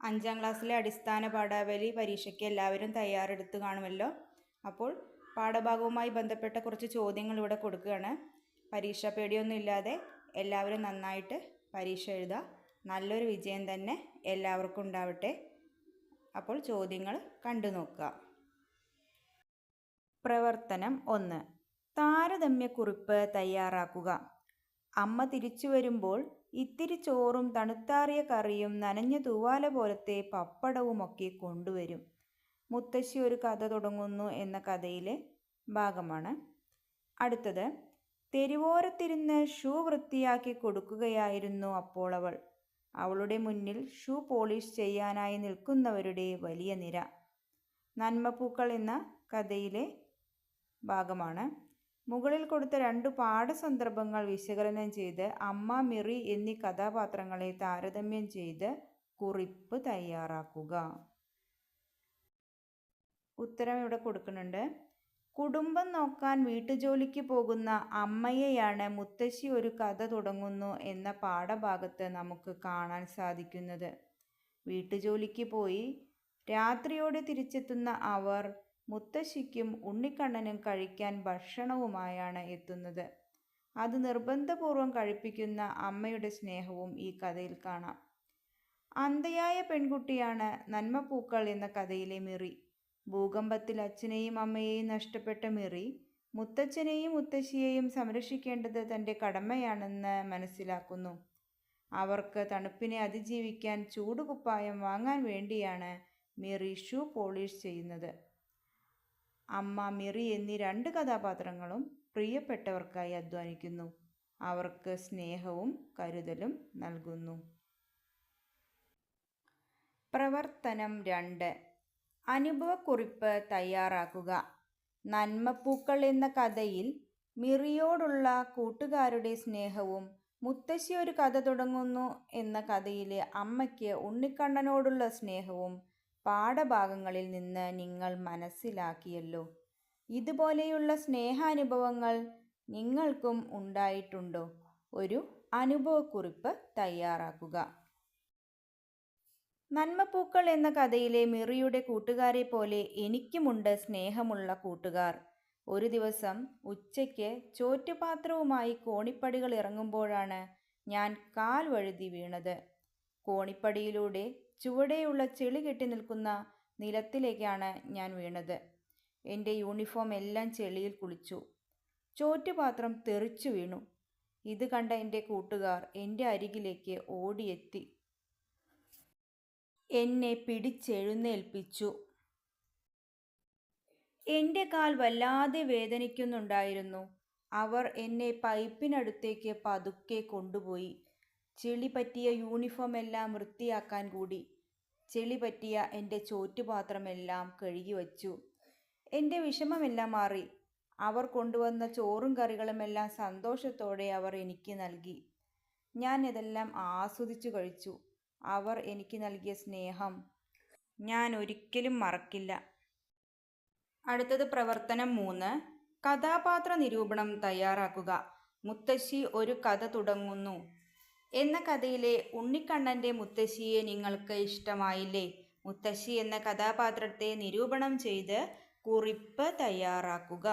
അഞ്ചാം ക്ലാസ്സിലെ അടിസ്ഥാന പാഠാവലി പരീക്ഷയ്ക്ക് എല്ലാവരും തയ്യാറെടുത്ത് കാണുമല്ലോ. അപ്പോൾ പാഠഭാഗവുമായി ബന്ധപ്പെട്ട കുറച്ച് ചോദ്യങ്ങൾ ഇവിടെ കൊടുക്കുകയാണ്. പരീക്ഷാ പേടിയൊന്നും ഇല്ലാതെ എല്ലാവരും നന്നായിട്ട് പരീക്ഷ എഴുതുക. നല്ലൊരു വിജയം തന്നെ എല്ലാവർക്കും ഉണ്ടാവട്ടെ. അപ്പോൾ ചോദ്യങ്ങൾ കണ്ടു നോക്കുക. പ്രവർത്തനം ഒന്ന്. താരതമ്യക്കുറിപ്പ് തയ്യാറാക്കുക. അമ്മ തിരിച്ചു വരുമ്പോൾ ഇത്തിരി ചോറും തണുത്താറിയ കറിയും നനഞ്ഞ തൂവാല പോലത്തെ പപ്പടവുമൊക്കെ കൊണ്ടുവരും. മുത്തശ്ശി ഒരു കഥ തുടങ്ങുന്നു എന്ന കഥയിലെ ഭാഗമാണ്. അടുത്തത് തെരുവോരത്തിരുന്ന് ഷൂ വൃത്തിയാക്കി കൊടുക്കുകയായിരുന്നു അപ്പോൾ അവൾ. അവളുടെ മുന്നിൽ ഷൂ പോളിഷ് ചെയ്യാനായി നിൽക്കുന്നവരുടെ വലിയ നിര. നന്മപ്പൂക്കൾ എന്ന കഥയിലെ ഭാഗമാണ്. മുകളിൽ കൊടുത്ത രണ്ട് പാഠസന്ദർഭങ്ങൾ വിശകലനം ചെയ്ത് അമ്മ മിറി എന്നീ കഥാപാത്രങ്ങളെ താരതമ്യം ചെയ്ത് കുറിപ്പ് തയ്യാറാക്കുക. ഉത്തരം ഇവിടെ കൊടുക്കുന്നുണ്ട്. കുടുംബം നോക്കാൻ വീട്ടുജോലിക്ക് പോകുന്ന അമ്മയെയാണ് മുത്തശ്ശി ഒരു കഥ തുടങ്ങുന്നു എന്ന പാഠഭാഗത്ത് നമുക്ക് കാണാൻ സാധിക്കുന്നത്. വീട്ടുജോലിക്ക് പോയി രാത്രിയോടെ തിരിച്ചെത്തുന്ന അവർ മുത്തശ്ശിക്കും ഉണ്ണിക്കണ്ണനും കഴിക്കാൻ ഭക്ഷണവുമായാണ് എത്തുന്നത്. അത് നിർബന്ധപൂർവം കഴിപ്പിക്കുന്ന അമ്മയുടെ സ്നേഹവും ഈ കഥയിൽ കാണാം. അന്ധയായ പെൺകുട്ടിയാണ് നന്മപ്പൂക്കൾ എന്ന കഥയിലെ മിറി. ഭൂകമ്പത്തിൽ അച്ഛനെയും അമ്മയെയും നഷ്ടപ്പെട്ട മിറി മുത്തച്ഛനെയും മുത്തശ്ശിയെയും സംരക്ഷിക്കേണ്ടത് തന്റെ കടമയാണെന്ന് മനസ്സിലാക്കുന്നു. അവർക്ക് തണുപ്പിനെ അതിജീവിക്കാൻ ചൂടുകുപ്പായം വാങ്ങാൻ വേണ്ടിയാണ് മിറി ഷൂ പോളിഷ് ചെയ്യുന്നത്. അമ്മ മിറി എന്നീ രണ്ട് കഥാപാത്രങ്ങളും പ്രിയപ്പെട്ടവർക്കായി അധ്വാനിക്കുന്നു. അവർക്ക് സ്നേഹവും കരുതലും നൽകുന്നു. പ്രവർത്തനം രണ്ട്. അനുഭവക്കുറിപ്പ് തയ്യാറാക്കുക. നന്മപ്പൂക്കൾ എന്ന കഥയിൽ മിറിയോടുള്ള കൂട്ടുകാരുടെ സ്നേഹവും മുത്തശ്ശി ഒരു കഥ തുടങ്ങുന്നു എന്ന കഥയിലെ അമ്മയ്ക്ക് ഉണ്ണിക്കണ്ണനോടുള്ള സ്നേഹവും പാഠഭാഗങ്ങളിൽ നിന്ന് നിങ്ങൾ മനസ്സിലാക്കിയല്ലോ. ഇതുപോലെയുള്ള സ്നേഹാനുഭവങ്ങൾ നിങ്ങൾക്കും ഉണ്ടായിട്ടുണ്ടോ? ഒരു അനുഭവക്കുറിപ്പ് തയ്യാറാക്കുക. നന്മപ്പൂക്കൾ എന്ന കഥയിലെ മിറിയുടെ കൂട്ടുകാരെ പോലെ എനിക്കുമുണ്ട് സ്നേഹമുള്ള കൂട്ടുകാർ. ഒരു ദിവസം ഉച്ചയ്ക്ക് ചോറ്റുപാത്രവുമായി കോണിപ്പടികൾ ഇറങ്ങുമ്പോഴാണ് ഞാൻ കാൽ വഴുതി വീണത്. കോണിപ്പടിയിലൂടെ ചുവടെയുള്ള ചെളി കെട്ടി നിൽക്കുന്ന നിലത്തിലേക്കാണ് ഞാൻ വീണത്. എന്റെ യൂണിഫോം എല്ലാം ചെളിയിൽ കുളിച്ചു. ചോറ്റുപാത്രം തെറിച്ചു വീണു. ഇത് കണ്ട എന്റെ കൂട്ടുകാർ എന്റെ അരികിലേക്ക് ഓടിയെത്തി. എന്നെ പിടിച്ചെഴുന്നേൽപ്പിച്ചു. എന്റെ കാൽ വല്ലാതെ വേദനിക്കുന്നുണ്ടായിരുന്നു. അവർ എന്നെ പൈപ്പിനടുത്തേക്ക് പതുക്കെ കൊണ്ടുപോയി. ചെളി പറ്റിയ യൂണിഫോം എല്ലാം വൃത്തിയാക്കാൻ കൂടി. ചെളി പറ്റിയ എന്റെ ചോറ്റുപാത്രമെല്ലാം കഴുകി വച്ചു. എന്റെ വിഷമമെല്ലാം മാറി. അവർ കൊണ്ടുവന്ന ചോറും കറികളുമെല്ലാം സന്തോഷത്തോടെ അവർ എനിക്ക് നൽകി. ഞാൻ ഇതെല്ലാം ആസ്വദിച്ചു കഴിച്ചു. അവർ എനിക്ക് നൽകിയ സ്നേഹം ഞാൻ ഒരിക്കലും മറക്കില്ല. അടുത്തത് പ്രവർത്തനം മൂന്ന്. കഥാപാത്ര നിരൂപണം തയ്യാറാക്കുക. മുത്തശ്ശി ഒരു കഥ തുടങ്ങുന്നു. എന്ന കഥയിലെ ഉണ്ണിക്കണ്ണന്റെ മുത്തശ്ശിയെ നിങ്ങൾക്ക് ഇഷ്ടമായില്ലേ? മുത്തശ്ശി എന്ന കഥാപാത്രത്തെ നിരൂപണം ചെയ്ത് കുറിപ്പ് തയ്യാറാക്കുക.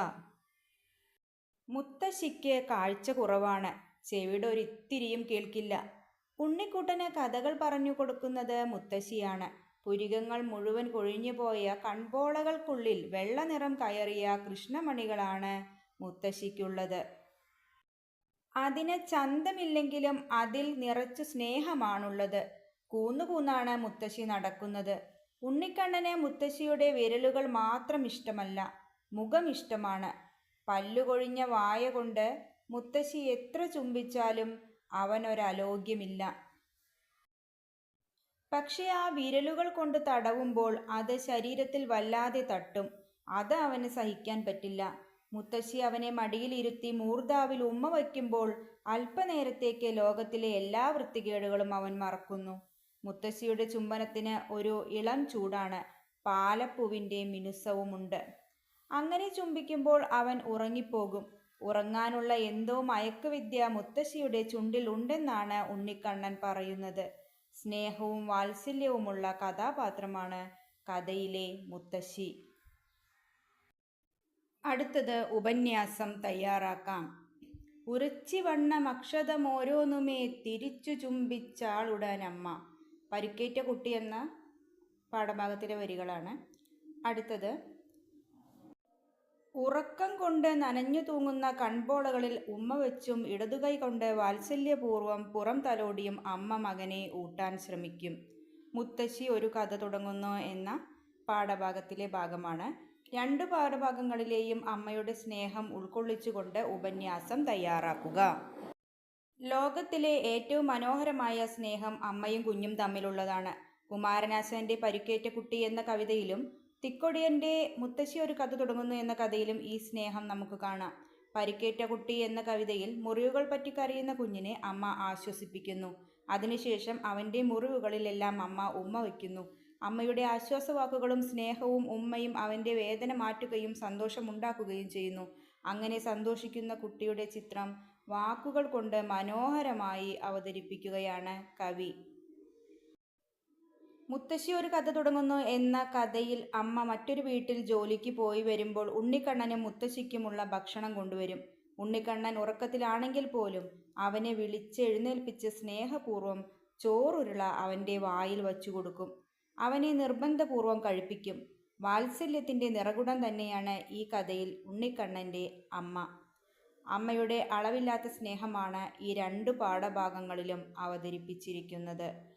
മുത്തശ്ശിക്ക് കാഴ്ച കുറവാണ്. ചെവിയുടെ ഒരിത്തിരിയും കേൾക്കില്ല. ഉണ്ണിക്കുട്ടന് കഥകൾ പറഞ്ഞു കൊടുക്കുന്നത് മുത്തശ്ശിയാണ്. പുരികങ്ങൾ മുഴുവൻ കൊഴിഞ്ഞുപോയ കൺപോളകൾക്കുള്ളിൽ വെള്ളനിറം കയറിയ കൃഷ്ണമണികളാണ് മുത്തശ്ശിക്കുള്ളത്. അതിന് ചന്തമില്ലെങ്കിലും അതിൽ നിറച്ചു സ്നേഹമാണുള്ളത്. കൂന്നുകൂന്നാണ് മുത്തശ്ശി നടക്കുന്നത്. ഉണ്ണിക്കണ്ണനെ മുത്തശ്ശിയുടെ വിരലുകൾ മാത്രം ഇഷ്ടമല്ല മുഖം ഇഷ്ടമാണ്. പല്ലുകൊഴിഞ്ഞ വായ കൊണ്ട് മുത്തശ്ശി എത്ര ചുംബിച്ചാലും അവനൊരലോഗ്യമില്ല. പക്ഷെ ആ വിരലുകൾ കൊണ്ട് തടവുമ്പോൾ അത് ശരീരത്തിൽ വല്ലാതെ തട്ടും. അത് അവന് സഹിക്കാൻ പറ്റില്ല. മുത്തശ്ശി അവനെ മടിയിലിരുത്തി മൂർധാവിൽ ഉമ്മ വയ്ക്കുമ്പോൾ അല്പനേരത്തേക്ക് ലോകത്തിലെ എല്ലാ വൃത്തികേടുകളും അവൻ മറക്കുന്നു. മുത്തശ്ശിയുടെ ചുംബനത്തിന് ഒരു ഇളം ചൂടാണ്. പാലപ്പൂവിന്റെ മിനുസവുമുണ്ട്. അങ്ങനെ ചുംബിക്കുമ്പോൾ അവൻ ഉറങ്ങിപ്പോകും. ഉറങ്ങാനുള്ള എന്തോ മയക്കുവിദ്യ മുത്തശ്ശിയുടെ ചുണ്ടിൽ ഉണ്ടെന്നാണ് ഉണ്ണിക്കണ്ണൻ പറയുന്നത്. സ്നേഹവും വാത്സല്യവുമുള്ള കഥാപാത്രമാണ് കഥയിലെ മുത്തശ്ശി. അടുത്തത് ഉപന്യാസം തയ്യാറാക്കാം. ഉറച്ചി ഓരോന്നുമേ തിരിച്ചു ചുംബിച്ചാളുടനമ്മ. പരുക്കേറ്റ കുട്ടി എന്ന പാഠഭാഗത്തിലെ വരികളാണ്. അടുത്തത് ഉറക്കം കൊണ്ട് നനഞ്ഞു തൂങ്ങുന്ന കൺപോളകളിൽ ഉമ്മ വെച്ചും ഇടതുകൈ കൊണ്ട് വാത്സല്യപൂർവം പുറം തലോടിയും അമ്മ മകനെ ഊട്ടാൻ ശ്രമിക്കും. മുത്തശ്ശി ഒരു കഥ തുടങ്ങുന്നു എന്ന പാഠഭാഗത്തിലെ ഭാഗമാണ്. രണ്ട് പാഠഭാഗങ്ങളിലെയും അമ്മയുടെ സ്നേഹം ഉൾക്കൊള്ളിച്ചുകൊണ്ട് ഉപന്യാസം തയ്യാറാക്കുക. ലോകത്തിലെ ഏറ്റവും മനോഹരമായ സ്നേഹം അമ്മയും കുഞ്ഞും തമ്മിലുള്ളതാണ്. കുമാരനാശാന്റെ പരിക്കേറ്റ കുട്ടി എന്ന കവിതയിലും തിക്കൊടിയന്റെ മുത്തശ്ശി ഒരു കഥ തുടങ്ങുന്നു എന്ന കഥയിലും ഈ സ്നേഹം നമുക്ക് കാണാം. പരിക്കേറ്റ കുട്ടി എന്ന കവിതയിൽ മുറിവുകൾ പറ്റി കരയുന്ന കുഞ്ഞിനെ അമ്മ ആശ്വസിപ്പിക്കുന്നു. അതിനുശേഷം അവന്റെ മുറിവുകളിലെല്ലാം അമ്മ ഉമ്മ വയ്ക്കുന്നു. അമ്മയുടെ ആശ്വാസവാക്കുകളും സ്നേഹവും ഉമ്മയും അവന്റെ വേദന മാറ്റുകയും സന്തോഷമുണ്ടാക്കുകയും ചെയ്യുന്നു. അങ്ങനെ സന്തോഷിക്കുന്ന കുട്ടിയുടെ ചിത്രം വാക്കുകൾ കൊണ്ട് മനോഹരമായി അവതരിപ്പിക്കുകയാണ് കവി. മുത്തശ്ശി ഒരു കഥ തുടങ്ങുന്നു എന്ന കഥയിൽ അമ്മ മറ്റൊരു വീട്ടിൽ ജോലിക്ക് പോയി വരുമ്പോൾ ഉണ്ണിക്കണ്ണനും മുത്തശ്ശിക്കുമുള്ള ഭക്ഷണം കൊണ്ടുവരും. ഉണ്ണിക്കണ്ണൻ ഉറക്കത്തിലാണെങ്കിൽ പോലും അവനെ വിളിച്ചെഴുന്നേൽപ്പിച്ച് സ്നേഹപൂർവം ചോറുരുള അവന്റെ വായിൽ വച്ചു കൊടുക്കും അവനെ നിർബന്ധപൂർവം കഴിപ്പിക്കും. വാത്സല്യത്തിന്റെ നിറകുടം തന്നെയാണ് ഈ കഥയിൽ ഉണ്ണിക്കണ്ണന്റെ അമ്മ. അമ്മയുടെ അളവില്ലാത്ത സ്നേഹമാണ് ഈ രണ്ട് പാഠഭാഗങ്ങളിലും അവതരിപ്പിച്ചിരിക്കുന്നത്.